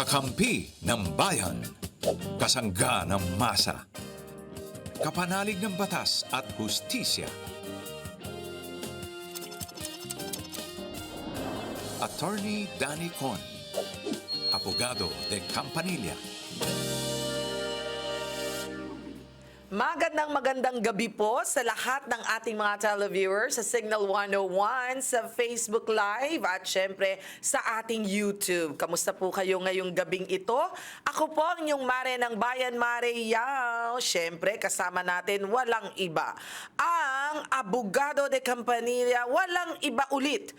Kakampi ng bayan. Kasangga ng masa. Kapanalig ng batas at hustisya. Attorney Danny Con. Abogado de Campanilla. Magandang magandang gabi po sa lahat ng ating mga televiewers sa Signal 101, sa Facebook Live at syempre sa ating YouTube. Kamusta po kayo ngayong gabing ito? Ako po ang inyong Mare ng Bayan, Mare Yao. Syempre kasama natin walang iba. Ang abogado de Campanilla, walang iba ulit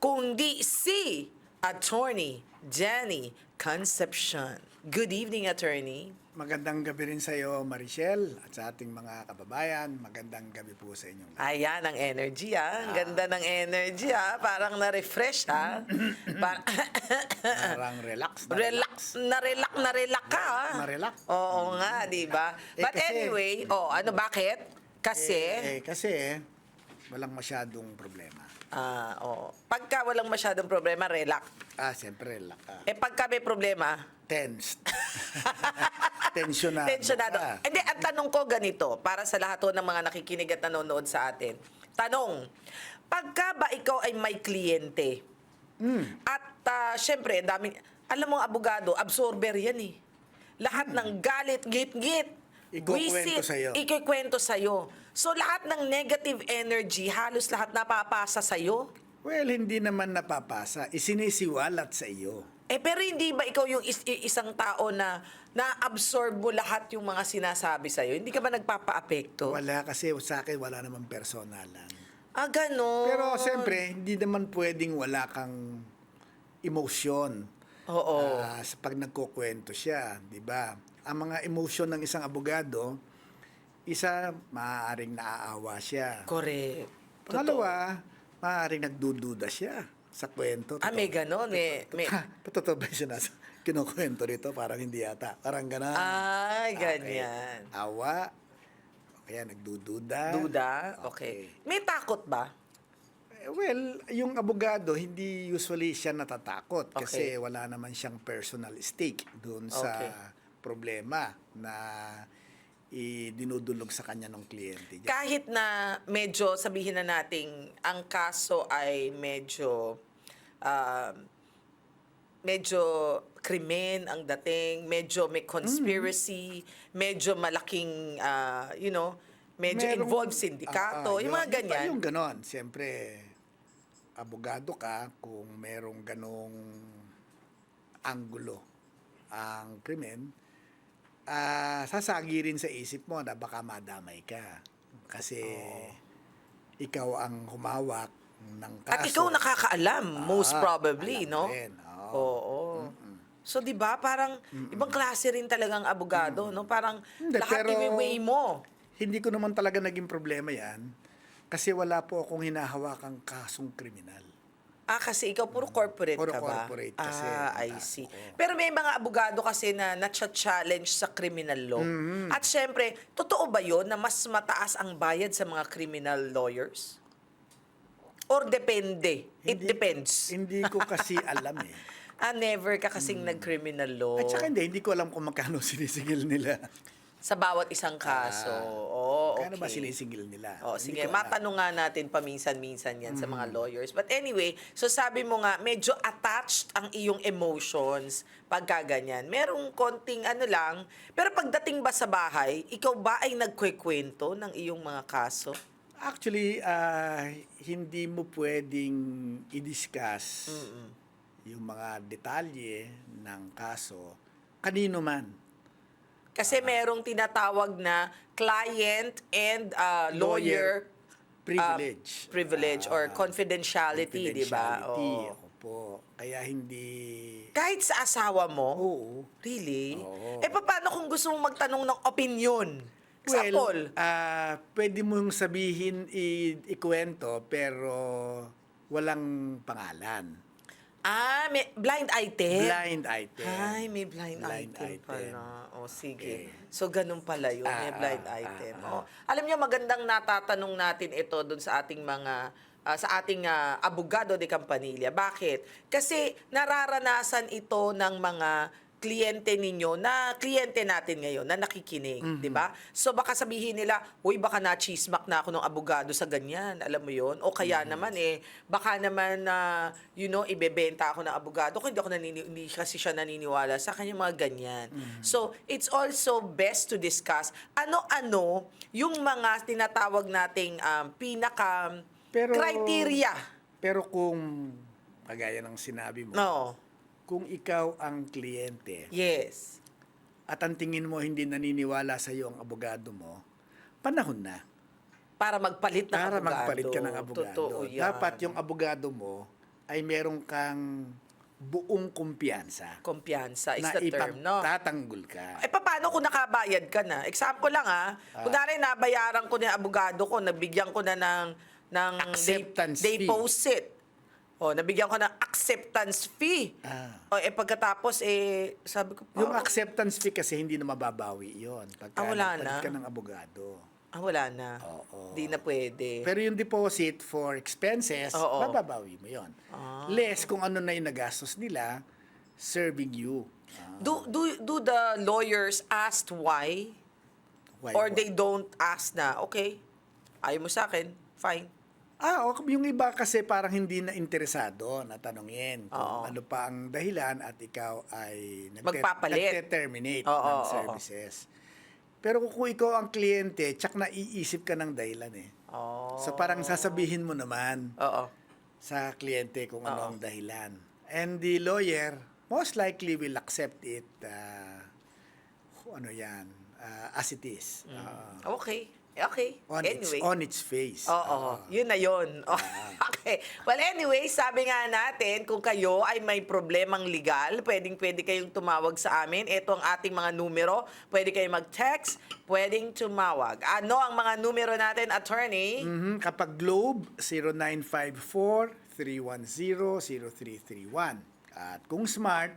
kundi si Attorney Jenny Concepcion. Good evening, Attorney. Magandang gabi rin sa iyo, Marichelle, at sa ating mga kababayan. Magandang gabi po sa inyong lahat. Ayan, ang energy ah. Ang ganda ng energy ah. Parang na-refresh ah. Par- Parang relax na relax, na-relax, na-relax ka ah. Na-relax. Oo nga, di ba? Eh, But kasi- anyway, oh, ano bakit? Kasi, Eh, eh, kasi walang masyadong problema. ah, oh, pagka walang masyadong problema, relax. Ah, siyempre, relax ka. Eh pagka may problema, Tensed. Tensionado. Tensionado. ka. Hindi, ang tanong ko ganito, para sa lahat ng mga nakikinig at nanonood sa atin. Tanong, pagka ba ikaw ay may kliyente, Hmm. at ah, syempre, daming, alam mo, abogado, absorber yan eh. Lahat ng galit, git-git. Ikukwento sa'yo. Ikikwento sa'yo. So, lahat ng negative energy, halos lahat napapasa sa'yo. Well, hindi naman napapasa. Isinisiwalat sa iyo. Eh, pero hindi ba ikaw yung is- isang tao na na-absorb mo lahat yung mga sinasabi sa'yo? Hindi ka ba nagpapa-apekto? Wala kasi sa akin, wala naman personalan. Ah, ganon. Pero siyempre, hindi naman pwedeng wala kang emosyon. Oo. Ah, sa pag nagkukwento siya, 'di ba? Ang mga emosyon ng isang abogado, isa maaaring naaawa siya. Correct. Pangalawa, maaaring nagdududa siya sa kwento. Ah, may ganon. May, may... Totoo ba yung sinas kinukwento rito? Parang hindi yata. Parang gano'n. Ay, Okay. ganyan. Awa. O kaya nagdududa. Duda? Okay. May takot ba? Eh, Well, yung abogado, hindi usually siya natatakot Okay. kasi wala naman siyang personal stake doon sa Okay. problema na idinudulog sa kanya ng kliyente. Kahit na medyo, sabihin na nating, ang kaso ay medyo, um, medyo krimen ang dating, medyo may conspiracy, medyo malaking, ah, you know, medyo Merong- involved sindikato, Ah, ah, yung mga ganyan. Yung ganon. Siyempre, abogado ka kung merong ganong anggulo ang krimen, ah sasagi rin sa isip mo na baka madamay ka. Kasi ikaw ang humawak ng kaso. At ikaw nakakaalam, most Ah, probably, alam no? rin, oo. Oo. So, di ba, parang ibang klase rin talagang abogado, no? Parang Hindi, lahat pero- i-weigh mo. Hindi ko naman talaga naging problema yan kasi wala po akong hinahawakang kasong kriminal. Ah, kasi ikaw puro corporate Puro ka ba? corporate kasi Ah, ang I see. ko. Pero may mga abogado kasi na na-challenge sa criminal law. At syempre, totoo ba yon na mas mataas ang bayad sa mga criminal lawyers? Or depende? It Hindi- depends. Hindi ko kasi alam eh. ah, never ka kasing nag-criminal law. At saka hindi, hindi ko alam kung magkano sinisingil nila. Sa bawat isang kaso. Oo, okay. Magkano ba sinisingil nila? Oh, Hindi sige, ko alam. matanong nga natin paminsan-minsan yan sa mga lawyers. But anyway, so sabi mo nga, medyo attached ang iyong emotions pagka ganyan. Merong konting ano lang, pero pagdating ba sa bahay, ikaw ba ay nagkwekwento ng iyong mga kaso? Actually, ah, hindi mo pwedeng i-discuss yung mga detalye ng kaso kanino man. Kasi merong tinatawag na client and uh, lawyer, privilege. uh, privilege or Ah, confidentiality, di ba? confidentiality, Oo. Opo. Kaya hindi... Kahit sa asawa mo? Oo. Really? Oo. Eh, paano kung gusto mong magtanong ng opinion? Example. Well, ah, pwede mong sabihin i- ikwento pero walang pangalan. ah, may blind item? Blind item. Ay, may blind, Blind item, item. pala. O, sige. Okay. So, ganun pala yun. may Ah, blind ah, item. ah, O, alam niyo, magandang natatanong natin ito dun sa ating mga ah, sa ating ah, abogado de Campanilla. Bakit? Kasi nararanasan ito ng mga kliyente ninyo na kliyente natin ngayon na nakikinig, di ba? So baka sabihin nila, "Uy, baka na-chismak na ako ng abogado sa ganyan." Alam mo 'yon? O kaya naman eh baka naman na you know, ibebenta ako ng abogado kung hindi ako nanini- hindi kasi siya naniniwala sa kanya mga ganyan. So, it's also best to discuss ano-ano yung mga tinatawag nating um, pinaka Pero- criteria. Pero kung, kagaya ng sinabi mo, No. Kung ikaw ang kliyente Yes. at ang tingin mo hindi naniniwala sa iyo ang abogado mo, panahon na. Para magpalit ng Para abogado. magpalit ka ng abogado. Totoo yan. Dapat yung abogado mo ay meron kang buong kumpiyansa Kumpiyansa is na the term, no? ipagtatanggol ka. Eh, paano kung nakabayad ka na? Example lang, ah. Kunwari, nabayaran ko na yung abogado ko, nabigyan ko na ng, ng Acceptance fee. deposit. O, nabigyan ko ng acceptance fee. Ah. O, eh, pagkatapos, eh, sabi ko, Yung parang- acceptance fee kasi hindi na mababawi yon pagka Ah, wala nagpalit na? ka ng abogado. ah, wala na. Oo. Di na pwede. Pero yung deposit for expenses, Oo. mababawi mo yon. Ah. Less kung ano na yung nagastos nila serving you. Ah, do, do, do the lawyers ask why? why Or what? they don't ask na, okay, ayaw mo sa akin, fine. Ah, okay. yung iba kasi parang hindi na interesado na tanongin kung Oo. ano pa ang dahilan at ikaw ay nagte- Magpapalit. nagte-terminate Oo, ng oo, services. Pero kung ikaw ang kliyente, tsak na iisip ka ng dahilan eh. Oh. So parang sasabihin mo naman Oo. sa kliyente kung ano Oo. ang dahilan. And the lawyer most likely will accept it uh, ano yan, uh, as it is. Uh, Okay. Okay. on, its, anyway. on its face. Oo, Uh, yun na yun. okay. Well, anyway, sabi nga natin, kung kayo ay may problemang legal, pwedeng pwede kayong tumawag sa amin. Ito ang ating mga numero. Pwede kayong mag-text, pwedeng tumawag. Ano ang mga numero natin, attorney? Mhm, Kapag Globe, 0954-310-0331. At kung Smart,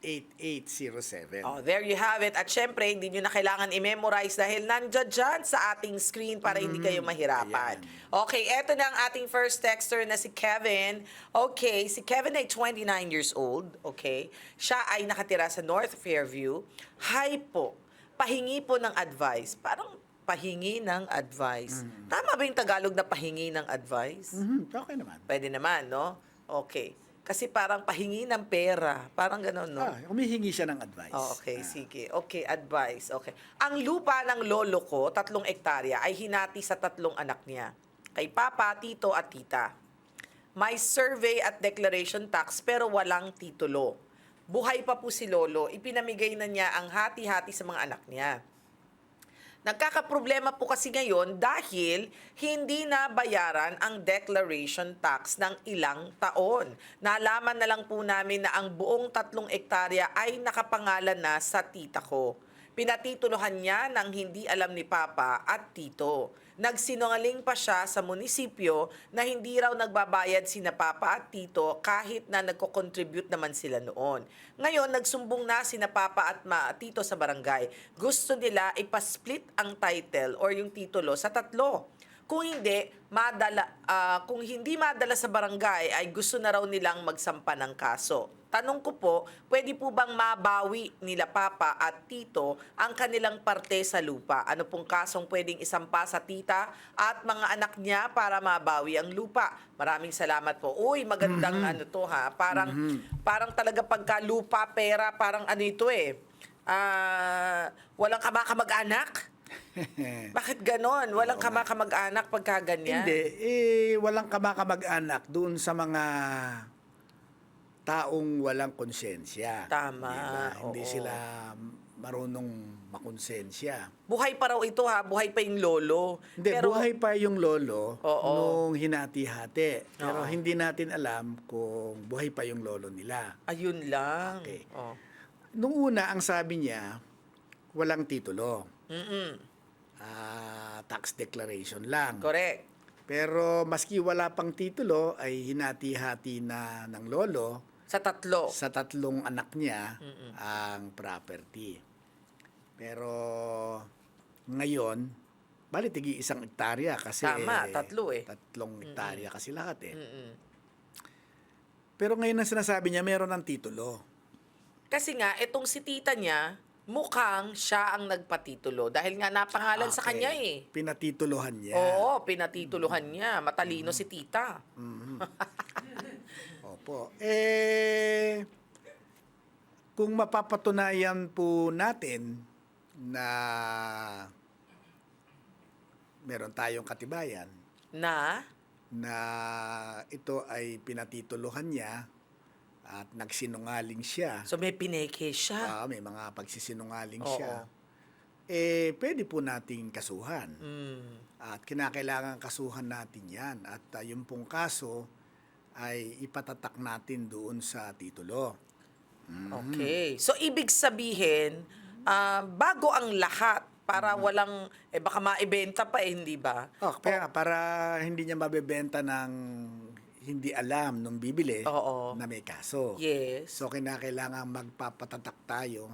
0961-770-8807. Oh, there you have it. At syempre, hindi nyo na kailangan i-memorize dahil nandyan dyan sa ating screen para hindi kayo mahirapan. Ayan. Okay, eto na ang ating first texter na si Kevin. Okay, si Kevin ay 29 years old. Okay, siya ay nakatira sa North Fairview. Hi po, pahingi po ng advice. Parang pahingi ng advice. Tama ba yung Tagalog na pahingi ng advice? Mhm, Okay naman. Pwede naman, no? Okay. Kasi parang pahingi ng pera. Parang gano'n, no? Ah, humihingi siya ng advice. Oh, okay, Ah. sige. Okay, advice. Okay. Ang lupa ng lolo ko, tatlong ektarya, ay hinati sa tatlong anak niya. Kay papa, tito at tita. May survey at declaration tax pero walang titulo. Buhay pa po si lolo, ipinamigay na niya ang hati-hati sa mga anak niya. Nagkakaproblema po kasi ngayon dahil hindi na bayaran ang declaration tax ng ilang taon. Nalaman na lang po namin na ang buong tatlong ektarya ay nakapangalan na sa tita ko. Pinatituluhan niya ng hindi alam ni Papa at Tito. Nagsinungaling pa siya sa munisipyo na hindi raw nagbabayad sina Papa at Tito kahit na nagko-contribute naman sila noon. Ngayon, nagsumbong na sina Papa at Ma, Tito sa barangay. Gusto nila ipasplit ang title or yung titulo sa tatlo. Kung hindi, madala, ah, kung hindi madala sa barangay, ay gusto na raw nilang magsampa ng kaso. Tanong ko po, pwede po bang mabawi nila Papa at Tito ang kanilang parte sa lupa? Ano pong kasong pwedeng isampa sa tita at mga anak niya para mabawi ang lupa? Maraming salamat po. Uy, magandang ano to ha. Parang, parang talaga pagka lupa, pera, parang ano ito eh. Ah, walang kamakamag-anak? Bakit ganon? Walang kamakamag-anak pagka ganyan? Hindi, eh, walang kamakamag-anak doon sa mga taong walang konsensya. Tama, Di ba? Hindi oo. sila marunong makonsensya. Buhay pa raw ito ha, buhay pa yung lolo. Hindi, buhay pa yung lolo Oo. nung hinati-hati. Pero Oo. hindi natin alam kung buhay pa yung lolo nila. Ayun lang. Okay. Oh. Nung una, ang sabi niya, walang titulo. Mm-mm. Ah, tax declaration lang. Correct. Pero maski wala pang titulo, ay hinati-hati na ng lolo Sa tatlo. sa tatlong anak niya ang property. Pero ngayon, bali tigi isang hektarya kasi Tama, tatlo eh. Tatlong hektarya kasi lahat eh. Mm-mm. Pero ngayon ang sinasabi niya meron ng titulo. Kasi nga, itong si tita niya, mukhang siya ang nagpatitulo. Dahil nga napangalan sa Okay. kanya eh. Pinatituluhan niya. Oo, pinatituluhan niya. Matalino si tita. Opo. Eh, kung mapapatunayan po natin na meron tayong katibayan Na, na ito ay pinatituluhan niya at nagsinungaling siya, so may pineke siya. ah, may mga pagsisinungaling Oo. siya, eh, pwede po nating kasuhan. Mm. At kinakailangan kasuhan natin yan. At uh, yung pong kaso ay ipatatak natin doon sa titulo. Okay. So, ibig sabihin, ah, bago ang lahat, para Mm-hmm. walang, eh baka maibenta pa eh, hindi ba? Oh, kaya nga, para hindi niya mabebenta ng hindi alam nung bibili Oo. na may kaso. Yes. So, kinakailangan magpapatatak tayo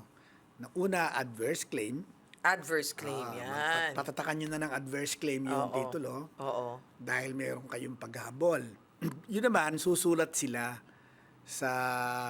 ng una, adverse claim. Adverse claim Ah, yan. Patatakan nyo na ng adverse claim yung Oo. titulo Oo. dahil meron kayong paghahabol. Yun naman, susulat sila sa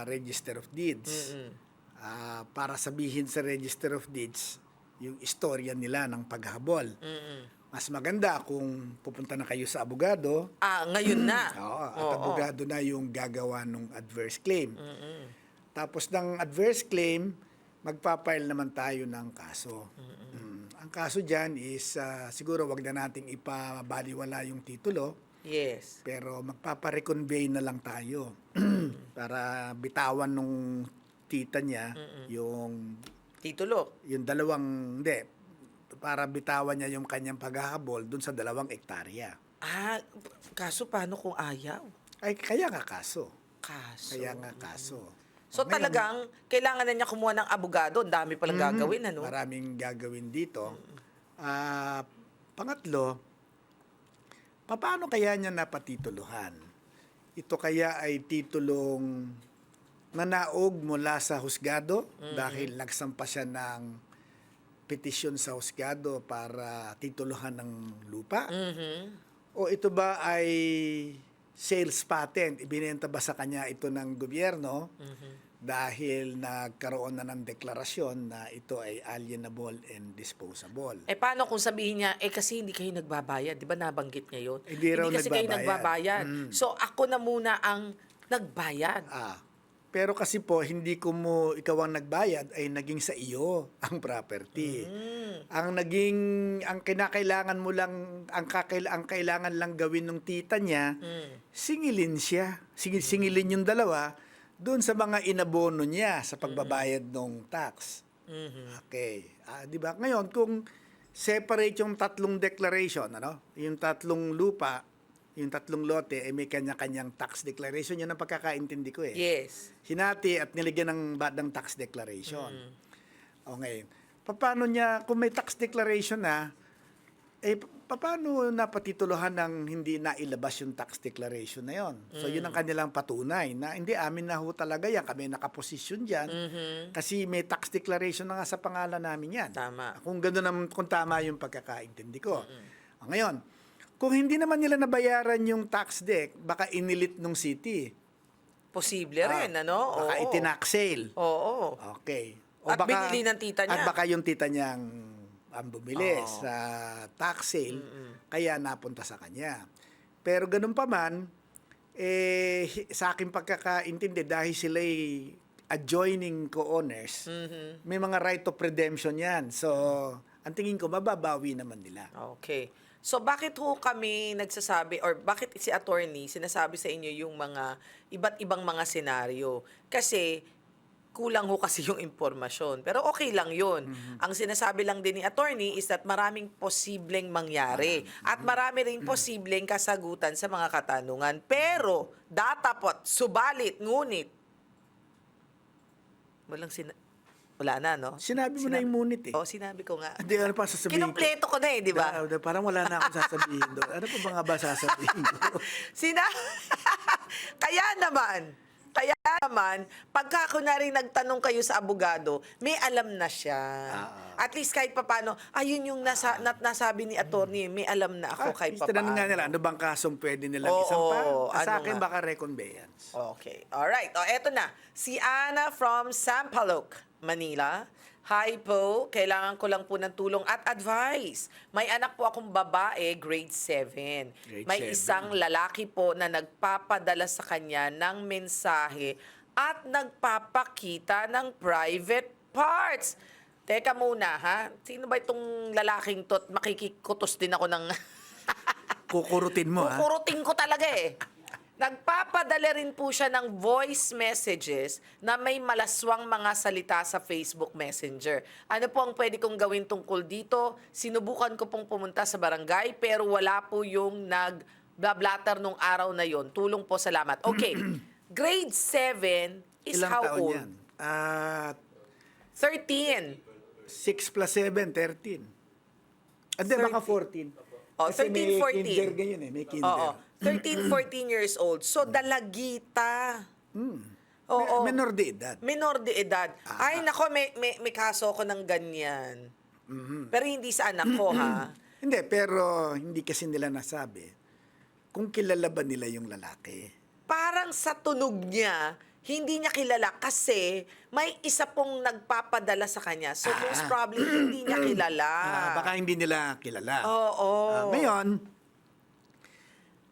Register of Deeds. Mm-mm. Ah, para sabihin sa Register of Deeds yung istorya nila ng paghabol. Mm-mm. Mas maganda kung pupunta na kayo sa abogado, Ah, ngayon na. oo, at Oo. abogado na yung gagawa ng adverse claim. Mm-mm. Tapos ng adverse claim, magpapile naman tayo ng kaso. Mm. Ang kaso dyan is, ah, siguro wag na nating ipabaliwala yung titulo, Yes. pero magpapareconvey na lang tayo para bitawan nung tita niya yung Titulo. yung dalawang, hindi, para bitawan niya yung kanyang paghahabol dun sa dalawang ektarya. Ah, kaso paano kung ayaw? Ay, kaya nga kaso. Kaso. Kaya nga kaso. So Ngayon, talagang kailangan na niya kumuha ng abogado. Ang dami palang gagawin, ano? Maraming gagawin dito. Ah, pangatlo, paano kaya niya napatituluhan? Ito kaya ay titulong nanaog mula sa husgado dahil nagsampa siya ng petisyon sa husgado para tituluhan ng lupa? Mhm. O ito ba ay sales patent? Ibinenta ba sa kanya ito ng gobyerno dahil nagkaroon na ng deklarasyon na ito ay alienable and disposable? Eh paano kung sabihin niya, eh kasi hindi kayo nagbabayad, di ba nabanggit niya yun? Hindi raw kasi kayo nagbabayad. nagbabayad. Mm. So ako na muna ang nagbayad. Ah, pero kasi po, hindi ko mo ikaw ang nagbayad ay naging sa iyo ang property. Mm. Ang naging, ang kinakailangan mo lang, ang, kakail, ang kailangan lang gawin ng tita niya, Mm. singilin siya. Singil, singilin yung dalawa doon sa mga inabono niya sa pagbabayad ng tax. Mhm. Okay. Ah, 'di ba? Ngayon kung separate yung tatlong declaration, ano? Yung tatlong lupa, yung tatlong lote ay may kanya-kanyang tax declaration. Yun ang pagkakaintindi ko eh. Yes. Hinati at nilagyan ng badang tax declaration. Mm. Okay. Paano niya kung may tax declaration na eh pa- paano napatituluhan ng hindi nailabas yung tax declaration na yon? So yun ang Mm. kanilang patunay na hindi amin na ho talaga yan, kami nakaposisyon diyan. Mhm. Kasi may tax declaration na nga sa pangalan namin yan. Tama. Kung gano'n naman, kung tama yung pagkakaintindi ko. Ah, Ngayon, kung hindi naman nila nabayaran yung tax deck, baka inilit nung city. Posible rin, Ah, ano? Baka Oo. itinax sale. Oo. Okay. At binili ng tita niya. At baka yung tita niyang ang bumili Oo. sa tax sale, kaya napunta sa kanya. Pero ganun pa man, eh, hi- sa aking pagkakaintindi, dahil sila'y adjoining co-owners, Mhm. may mga right of redemption yan. So, ang tingin ko, mababawi naman nila. Okay. So bakit ho kami nagsasabi or bakit si attorney sinasabi sa inyo yung mga iba't ibang mga senaryo? Kasi kulang ho kasi yung impormasyon. Pero okay lang yun. Ang sinasabi lang din ni attorney is that maraming posibleng mangyari. At marami rin posibleng kasagutan sa mga katanungan. Pero, datapot, subalit, ngunit, walang sina... Wala na, no? Sinabi mo na yung ngunit eh. Oo, sinabi ko nga. Hindi, ano pa sasabihin ko? Kinumpleto ko na eh, di ba? Da- da- parang wala na akong sasabihin doon. Ano pa ba nga ba sasabihin ko? Sina Kaya naman, Kaya naman, pagka kunwari nagtanong kayo sa abogado, may alam na siya. Ah. At least kahit papano, ayun yung nasa, nat, nasabi ni attorney, may alam na ako Ah, kahit tinanong papano. nga nila, ano bang kasong pwede nilang Oo, isampa? Ah, ano sa akin, nga? baka reconveyance. Okay. Alright. O, eto na. Si Ana from Sampaloc, Manila. Hi po, kailangan ko lang po ng tulong at advice. May anak po akong babae, grade 7. Grade May 7. isang lalaki po na nagpapadala sa kanya ng mensahe at nagpapakita ng private parts. Teka muna, ha? Sino ba itong lalaking to? Makikikutos din ako ng... Kukurutin mo, ha? Kukurutin ko talaga eh. Nagpapadala rin po siya ng voice messages na may malaswang mga salita sa Facebook Messenger. Ano po ang pwede kong gawin tungkol dito? Sinubukan ko pong pumunta sa barangay pero wala po yung nag-blatter nung araw na yon. Tulong po, salamat. Okay. Grade 7 is Ilang how taon old? yan? Ah, 13. 6 plus 7, 13. Hindi, baka 14. Oh, Kasi 13, may 14. kinder ganyan eh, may kinder. Oo. 13, 14 years old. So, dalagita. Oo. Me- menor de edad. Minor de edad. Ah. Ay, nako, may, may, may kaso ko ng ganyan. Pero hindi sa anak ko, ha? Hindi, pero hindi kasi nila nasabi kung kilala ba nila yung lalaki. Parang sa tunog niya, hindi niya kilala kasi may isa pong nagpapadala sa kanya. So, most probably, hindi niya kilala. Ah, baka hindi nila kilala. Oo. Ah, ngayon,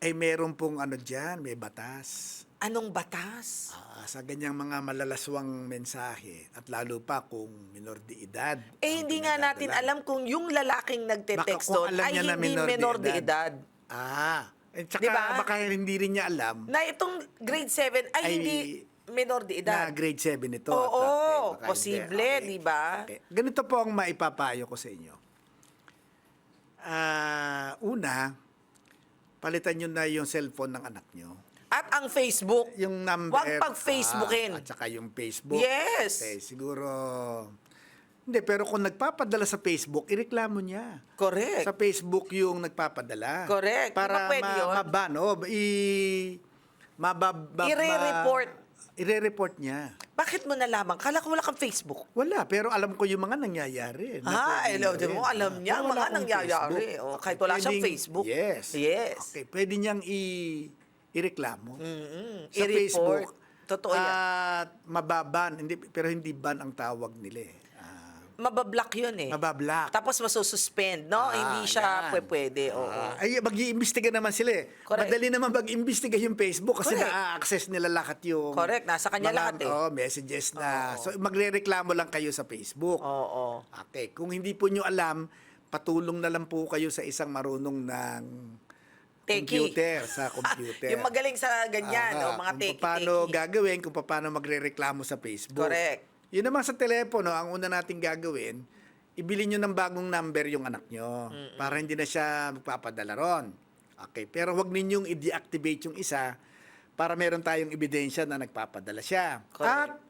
ay meron pong ano dyan, may batas. Anong batas? Ah, sa ganyang mga malalaswang mensahe at lalo pa kung minor de edad. Eh, hindi nga natin alam kung yung lalaking Baka nagte-text kung doon alam ay niya na hindi minor, menor de edad. Ah, at saka Diba? baka hindi rin niya alam Na itong grade 7 ay, Ay, hindi menor de edad. na grade 7 ito. Oo, At, okay, baka hindi. posible, Okay. di ba? Okay. Ganito po ang maipapayo ko sa inyo. Ah, una, palitan nyo na yung cellphone ng anak nyo. At ang Facebook. Yung number. Huwag pag-Facebookin. Ah, at saka yung Facebook. Yes. Okay, siguro... Hindi, pero kung nagpapadala sa Facebook, ireklamo niya. Correct. Sa Facebook yung nagpapadala. Correct. Para yun? ma, maban, oh, i, mabab, ma- Ire-report. Ire-report niya. Bakit mo nalaman? Kala ko wala kang Facebook. Wala, pero alam ko yung mga nangyayari. na Ah, hello, di mo, alam niya ang mga nangyayari. Oh, kahit wala siyang Facebook. Yes. Yes. Okay, pwede niyang i ireklamo Mm-mm. sa I-report. Facebook. Totoo yan. At mababan, hindi, pero hindi ban ang tawag nila eh. Ah, Mabablock yun eh. mabablock. Tapos masususpend, no? Ah, hindi siya yan. pwede. Oo. Ah, ay, mag-iimbestiga naman sila eh. Correct. Madali naman mag-imbestiga yung Facebook kasi Correct. na-access nila lahat yung... Correct. Nasa kanya mga, lahat eh. Oh, messages na. Oo. So, magre-reklamo lang kayo sa Facebook. Oo. Okay. Kung hindi po nyo alam, patulong na lang po kayo sa isang marunong ng Techie. computer, sa computer. Yung magaling sa ganyan, Aha, no? mga kung teki paano gagawin, kung paano magre-reklamo sa Facebook. Correct. Yun naman sa telepono, ang una nating gagawin, ibili nyo ng bagong number yung anak nyo para hindi na siya magpapadala ron. Okay, pero wag ninyong i-deactivate yung isa para meron tayong ebidensya na nagpapadala siya. Correct. At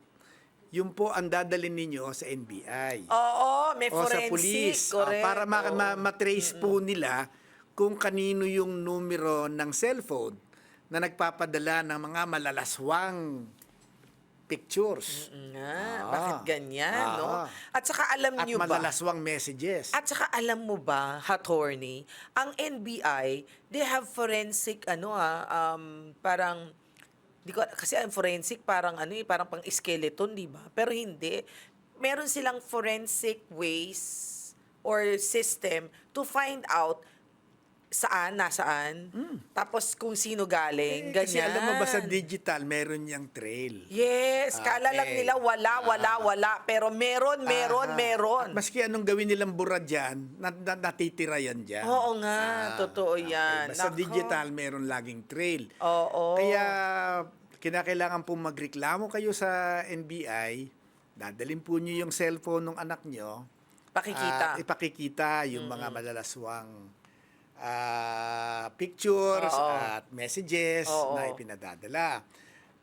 yun po ang dadalhin ninyo sa NBI Oo, may o sa police ah, Correct. para ma- Oo. ma- matrace po nila kung kanino yung numero ng cellphone na nagpapadala ng mga malalaswang pictures Nga, Ah. bakit ganyan, no? Ah. At saka alam at niyo ba? malalaswang messages. At saka alam mo ba, attorney, ang NBI, they have forensic, ano ah, um, parang, di ko, kasi ang forensic parang ano eh, parang pang skeleton, di ba? Pero hindi. Meron silang forensic ways or system to find out saan, nasaan, tapos kung sino galing, Hmm. Eh, kasi ganyan. alam mo ba sa digital, meron niyang trail. Yes, kala lang Okay. nila wala, wala, wala. Pero meron, meron, meron. At maski anong gawin nilang bura dyan, na, na- natitira yan dyan. Oo nga, totoo yan. Nako. digital, meron laging trail. Oo. Kaya kinakailangan po magreklamo kayo sa NBI, dadalhin po niyo yung cellphone ng anak niyo. Pakikita. At ipakikita yung mga malalaswang ah, pictures Oo. at messages Oo. na ipinadadala.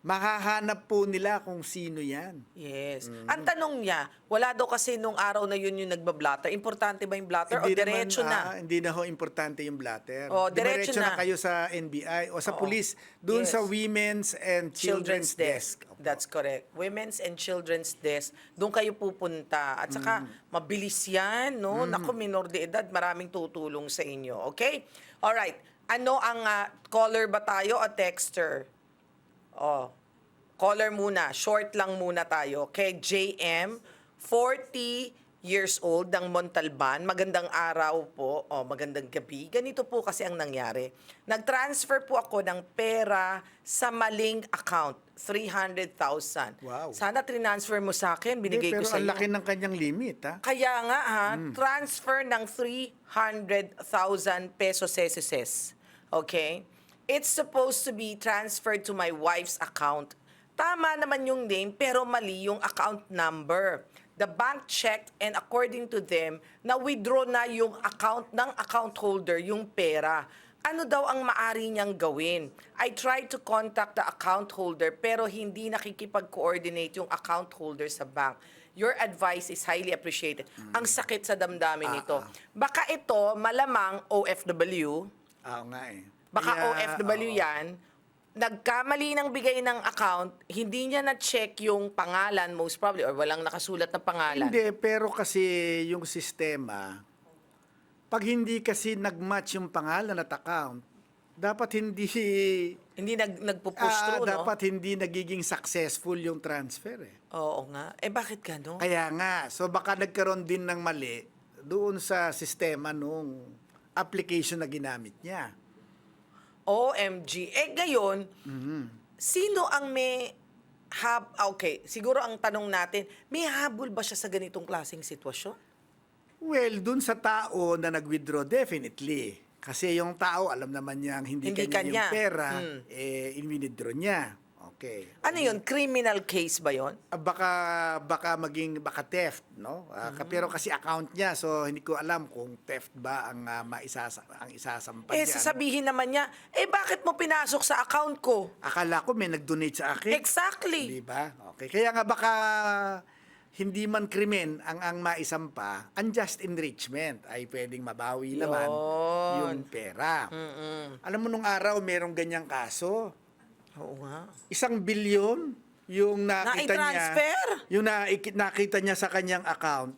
Makahanap po nila kung sino yan. Yes. Mm. Ang tanong niya, wala daw kasi nung araw na yun yung nagbablatter. Importante ba yung blatter o naman, diretso ah, na? hindi na ho importante yung blatter. Oh, diretso na. na. kayo sa NBI o sa Oo. police, doon Yes. sa Women's and Children's, Desk. Opo. That's correct. Women's and Children's Desk. Doon kayo pupunta. At saka, Mm. mabilis yan, no? Naku, minor de edad, maraming tutulong sa inyo. Okay? Alright. Ano ang ah, caller ba tayo o texter? Oh. Caller muna. Short lang muna tayo. Okay, JM, 40 years old, ng Montalban. Magandang araw po. O, magandang gabi. Ganito po kasi ang nangyari. Nag-transfer po ako ng pera sa maling account. 300,000. Wow. Sana transfer mo sa akin. Binigay pero ko sa ang iyo. laki ng kanyang limit, ha? Kaya nga ha, Hmm. transfer ng 300,000 pesos SSS. Okay? It's supposed to be transferred to my wife's account. Tama naman yung name pero mali yung account number. The bank checked and according to them, na-withdraw na yung account ng account holder yung pera. Ano daw ang maari niyang gawin? I tried to contact the account holder pero hindi nakikipag-coordinate yung account holder sa bank. Your advice is highly appreciated. Ang sakit sa damdamin nito. Baka ito, malamang OFW, Oo nga eh. Baka Kaya, OFW oo. yan, nagkamali ng bigay ng account, hindi niya na-check yung pangalan, most probably, or walang nakasulat na pangalan. Hindi, pero kasi yung sistema, pag hindi kasi nag-match yung pangalan at account, dapat hindi Hindi nag, nagpo-push ah, through, no? dapat hindi nagiging successful yung transfer eh. Oo nga. Eh, bakit gano'n? Kaya nga, so baka nagkaroon din ng mali doon sa sistema nung application na ginamit niya. OMG. Eh, gayon, Mm-hmm. sino ang may hab... ah, Okay, siguro ang tanong natin, may habol ba siya sa ganitong klaseng sitwasyon? Well, dun sa tao na nag-withdraw, definitely. Kasi yung tao, alam naman niya hindi, Hindi kanya, kanya. yung pera, Hmm. eh, in-withdraw niya. Okay. Ano yun? Criminal case ba yon? Ah, baka baka maging baka theft no Ah, ka- pero kasi account niya so hindi ko alam kung theft ba ang uh, maisasa ang isasampa Eh, niyan. sasabihin naman niya, eh bakit mo pinasok sa account ko? akala ko may nag-donate sa akin Exactly. di ba okay kaya nga baka hindi man krimen ang ang maisampa unjust enrichment ay pwedeng mabawi naman Yun. yung pera Mm-mm. alam mo nung araw merong ganyang kaso Oo nga. isang bilyon yung nakita niya yung na, nakita niya sa kanyang account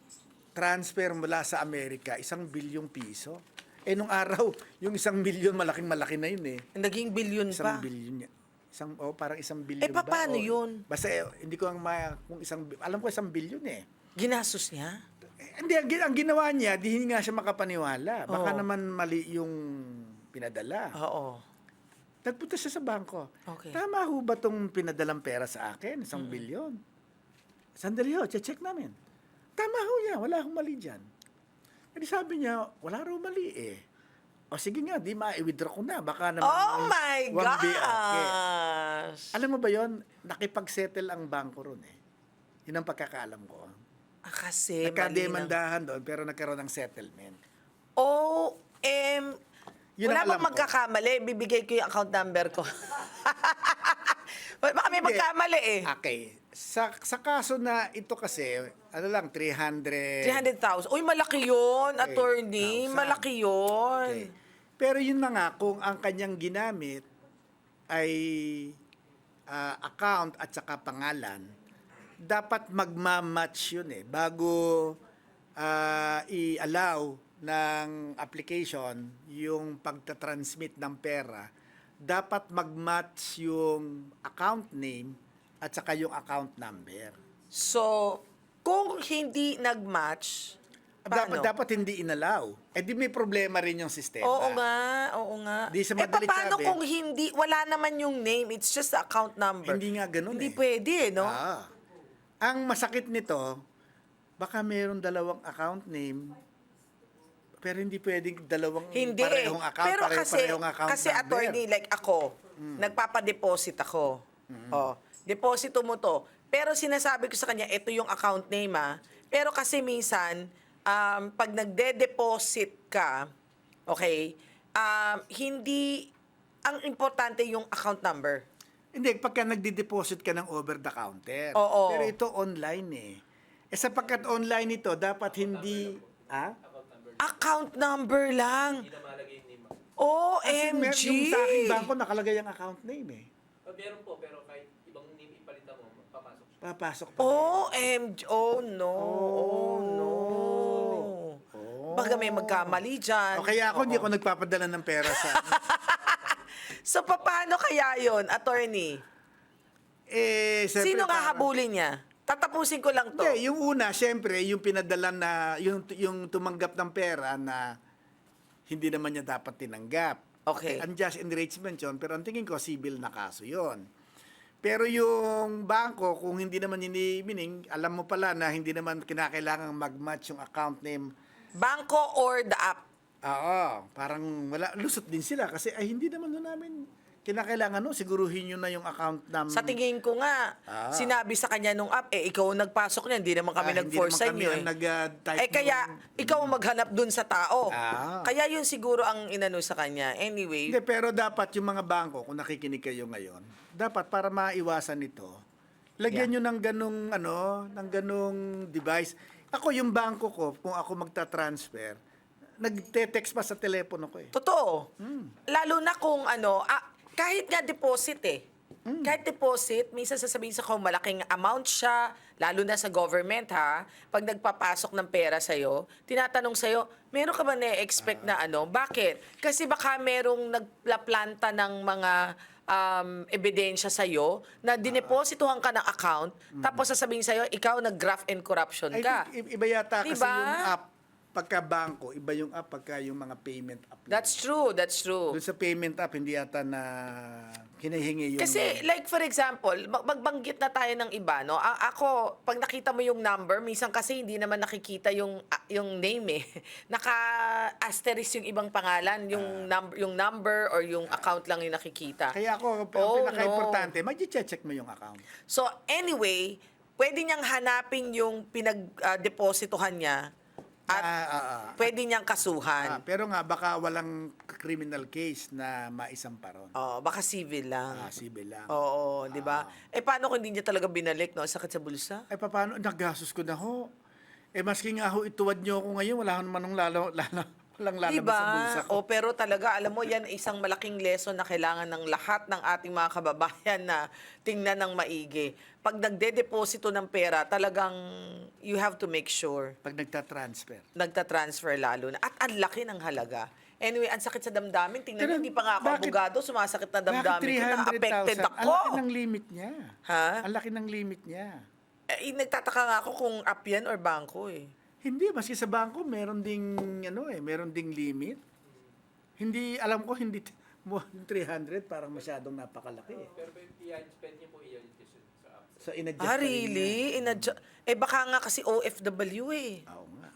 transfer mula sa Amerika isang bilyong piso eh nung araw yung isang bilyon malaking malaki na yun eh Naging isang pa. bilyon niya isang oh parang isang bilyon Eh, ba paano O, yun? basta eh, hindi ko ang ma, kung isang alam ko isang bilyon eh Ginastos niya? Eh, hindi ang, ang ginawa niya di hindi nga siya makapaniwala baka Oo. naman mali yung pinadala Oo. Nagpunta siya sa bangko. Okay. Tama ho ba itong pinadalang pera sa akin? Isang bilyon. Sandali ho, check namin. Tama ho yan, wala akong mali dyan. Hindi sabi niya, wala raw mali eh. O sige nga, di ma-withdraw ko na. Baka naman... Oh my be okay. gosh! Alam mo ba yon Nakipag-settle ang bangko ron eh. Yun ang pagkakaalam ko. Ah, kasi. Nagkademandahan doon, pero nagkaroon ng settlement. OM... Yun ang Wala alam bang ko. magkakamali? Bibigay ko yung account number ko. Baka may Hindi. magkamali eh. Okay. Sa, sa kaso na ito kasi, ano lang, 300... 300,000. Uy, malaki yun, Okay, attorney. 1,000. Malaki yun. Okay. Pero yun na nga, kung ang kanyang ginamit ay ah, account at saka pangalan, dapat magmamatch yun eh. Bago ah, i-allow ng application yung pagtatransmit ng pera, dapat magmatch yung account name at saka yung account number. So, kung hindi nag-match, Dapat, paano? dapat hindi inalaw. Eh di may problema rin yung sistema. Oo nga, oo nga. Di sa eh, paano sabi- kung hindi, wala naman yung name, it's just the account number. Hindi nga ganun Hindi eh. pwede, no? Ah. Ang masakit nito, baka mayroong dalawang account name, pero hindi pwedeng dalawang Hindi eh. parehong account, Pero pare- kasi, parehong account kasi number. Hmm. attorney, like ako, nagpapadeposit ako. Oh, deposito mo to. Pero sinasabi ko sa kanya, ito yung account name ah. Pero kasi minsan, um, pag nagde-deposit ka, okay, um, hindi, ang importante yung account number. Hindi, pagka nagdi-deposit ka ng over the counter. Oo. Pero ito online eh. Eh sapagkat online ito, dapat hindi... Ha? Account number lang. Kasi mer- OMG! yung sa aking bangko nakalagay ang account name eh. Oh, meron po, pero kahit ibang name ipalitan mo, papasok siya. Papasok pa. OMG! Oh no! Oh, no! Baga may magkamali dyan. O kaya ako hindi ako nagpapadala ng pera sa... So, paano kaya yon attorney? eh, siyempre, Sino nga parang- habulin niya? Tatapusin ko lang to. Hindi, yung una, siyempre, yung pinadala na, yung, yung tumanggap ng pera na hindi naman niya dapat tinanggap. Okay. Unjust enrichment yun, pero ang tingin ko, civil na kaso yun. Pero yung bangko, kung hindi naman minimining, alam mo pala na hindi naman kinakailangan mag-match yung account name. Bangko or the app? Oo, parang wala, lusot din sila kasi ay hindi naman namin kinakailangan no, siguruhin nyo na yung account namin. Sa tingin ko nga, Ah. sinabi sa kanya nung app, eh, ikaw ang nagpasok niya, hindi naman kami Ah, nag-force sa inyo. Eh. ang nag-type eh kaya, ng- ikaw ang maghanap dun sa tao. Ah. Kaya yun siguro ang inano sa kanya. Anyway, Hindi, pero dapat yung mga bangko, kung nakikinig kayo ngayon, dapat para maiwasan ito, lagyan nyo ng ganong, ano, ng ganong device. Ako, yung bangko ko, kung ako magta-transfer, nagte-text pa sa telepono ko eh. Totoo. Hmm. Lalo na kung ano, ah, kahit nga deposit eh. Hmm. Kahit deposit, minsan sasabihin sa kung malaking amount siya, lalo na sa government ha, pag nagpapasok ng pera sa'yo, tinatanong sa'yo, meron ka ba na-expect na ano? Bakit? Kasi baka merong nagplaplanta ng mga um, ebidensya sa'yo na dineposituhan ka ng account, tapos sasabihin sa'yo, ikaw nag-graft and corruption. I ka. think i- iba yata kasi Diba? yung app, pagka bangko, iba yung app pagka yung mga payment app. That's true, that's true. Doon sa payment app, hindi yata na hinihingi yung... Kasi like for example, mag- magbanggit na tayo ng iba, no? A- ako, pag nakita mo yung number, minsan kasi hindi naman nakikita yung ah, yung name eh. Naka-asterisk yung ibang pangalan, yung number yung number or yung account lang yung nakikita. Kaya ako, ang Oh, pinaka-importante, mag-check mo yung account. So anyway, pwede niyang hanapin yung pinag-depositohan niya at Ah, ah, ah. pwede niyang Ah, kasuhan. pero nga, baka walang criminal case na maisampa ron. Oh, baka civil lang. Ah, civil lang. Oo, 'di ba? Eh paano kung hindi niya talaga binalik, no? Sakit sa bulsa? Ay, paano? Naggastos ko na ho. Eh, maski nga ho, ituwad nyo ako ngayon, wala naman nung lalo, lalo, walang lalabas Diba? sa bulsa ko. O pero talaga, alam mo, yan isang malaking lesson na kailangan ng lahat ng ating mga kababayan na tingnan ng maigi. Pag nagde-deposito ng pera, talagang you have to make sure Pag nagta-transfer. nagta-transfer lalo na. At ang laki ng halaga. Anyway, ang sakit sa damdamin. Tingnan Pero hindi pa nga ako bakit- abogado, sumasakit na damdamin ko na affected 300,000? Ang laki ng limit niya. Ha? Ang laki ng limit niya. Eh, nagtataka nga ako kung app yan or bangko eh. Hindi, maski sa bangko, meron ding, ano eh, meron ding limit. Hindi, alam ko, hindi, mo 300, parang masyadong napakalaki eh. Pero i-spend niyo po iyan sa app. So, inadjust Ah, really? Inadja- eh, baka nga kasi OFW eh. Oo nga.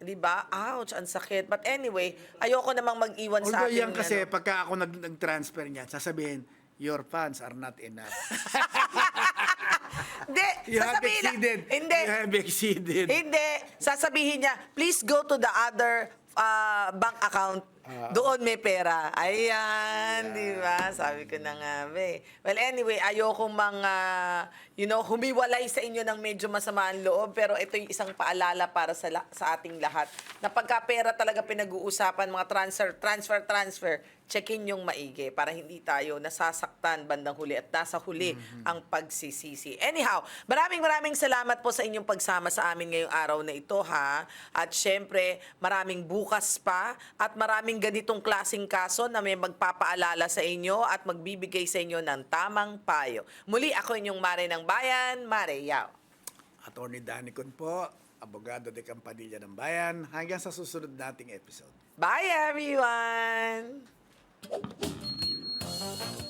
Di ba? Ouch, ang sakit. But anyway, ayoko namang mag-iwan sa Although ating... yan kasi, ano. pagka ako nag, nag-transfer niyan, sasabihin, your funds are not enough. Hindi, You have sasabihin na- exceeded. Hindi, You have exceeded. hindi. Sasabihin niya, please go to the other uh, bank account. Ah. Doon may pera. Ayan, di ba? Sabi ko na nga, be. Well, anyway, ayoko mga, you know, humiwalay sa inyo ng medyo masama ang loob. Pero ito yung isang paalala para sa, la- sa ating lahat. Na pagka pera talaga pinag-uusapan, mga transfer, transfer, transfer, checkin yung maigi para hindi tayo nasasaktan bandang huli at nasa huli ang pagsisisi. Anyhow, maraming maraming salamat po sa inyong pagsama sa amin ngayong araw na ito ha. At syempre, maraming bukas pa at maraming ganitong klasing kaso na may magpapaalala sa inyo at magbibigay sa inyo ng tamang payo. Muli ako inyong Mare ng Bayan, Mare Yao. Attorney Danny Con po, abogado de Campanilla ng Bayan. Hanggang sa susunod nating episode. Bye everyone! Thank you.